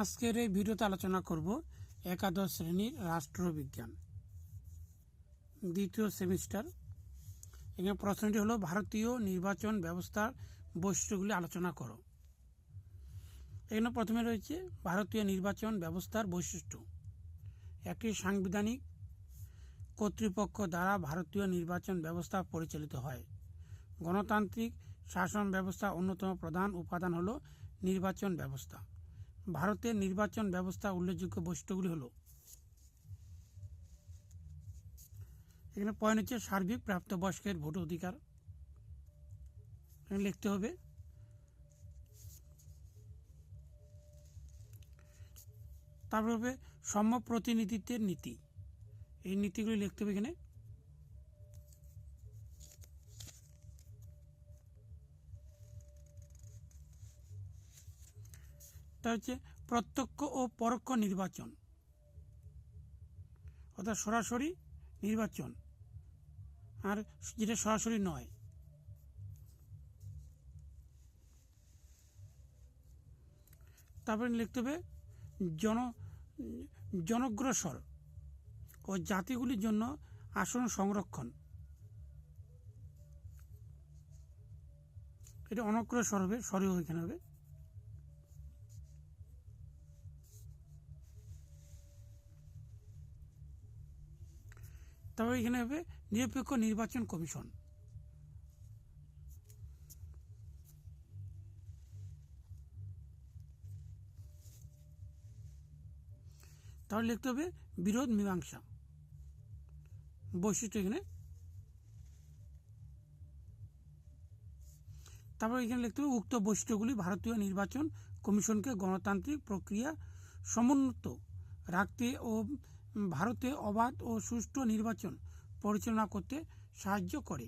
আজকের এই ভিডিওতে আলোচনা করব একাদশ শ্রেণির রাষ্ট্রবিজ্ঞান। দ্বিতীয় সেমিস্টার। এখানে প্রশ্নটি হলো, ভারতীয় নির্বাচন ব্যবস্থার বৈশিষ্ট্যগুলি আলোচনা করো। এখানে প্রথমে রয়েছে, ভারতীয় নির্বাচন ব্যবস্থার বৈশিষ্ট্য। একটি সাংবিধানিক কর্তৃপক্ষ দ্বারা ভারতীয় নির্বাচন ব্যবস্থা পরিচালিত হয়। গণতান্ত্রিক শাসন ব্যবস্থা অন্যতম প্রধান উপাদান হলো নির্বাচন ব্যবস্থা। ভারতের নির্বাচন ব্যবস্থা উল্লেখযোগ্য বৈশিষ্ট্যগুলি হল, এখানে পয়েন্ট হচ্ছে সার্বিক প্রাপ্তবয়স্কের ভোট অধিকার। এখানে লিখতে হবে, তারপর হবে সম প্রতিনিধিত্বের নীতি। এই নীতিগুলি লিখতে হবে এখানে। তা হচ্ছে প্রত্যক্ষ ও পরোক্ষ নির্বাচন। অর্থাৎ সরাসরি নির্বাচন। আর যেটা সরাসরি নয়। তারপরে লিখতে হবে জন, জনগ্রসর ও জাতিগুলির জন্য আসন সংরক্ষণ। এটা অনগ্রসর হবে, সরি হবে। তবে এখানে হবে নিরপেক্ষ নির্বাচন কমিশন। তাহলে লিখতে হবে বিরোধ মীমাংসা। বৈশিষ্ট্য এখানে। তারপর এখানে লিখতে হবে উক্ত বৈশিষ্ট্যগুলি ভারতীয় নির্বাচন কমিশনকে গণতান্ত্রিক প্রক্রিয়া সমুন্নত রাখতে ও ভারতে অবাধ ও সুষ্ঠু নির্বাচন পরিচালনা করতে সাহায্য করে।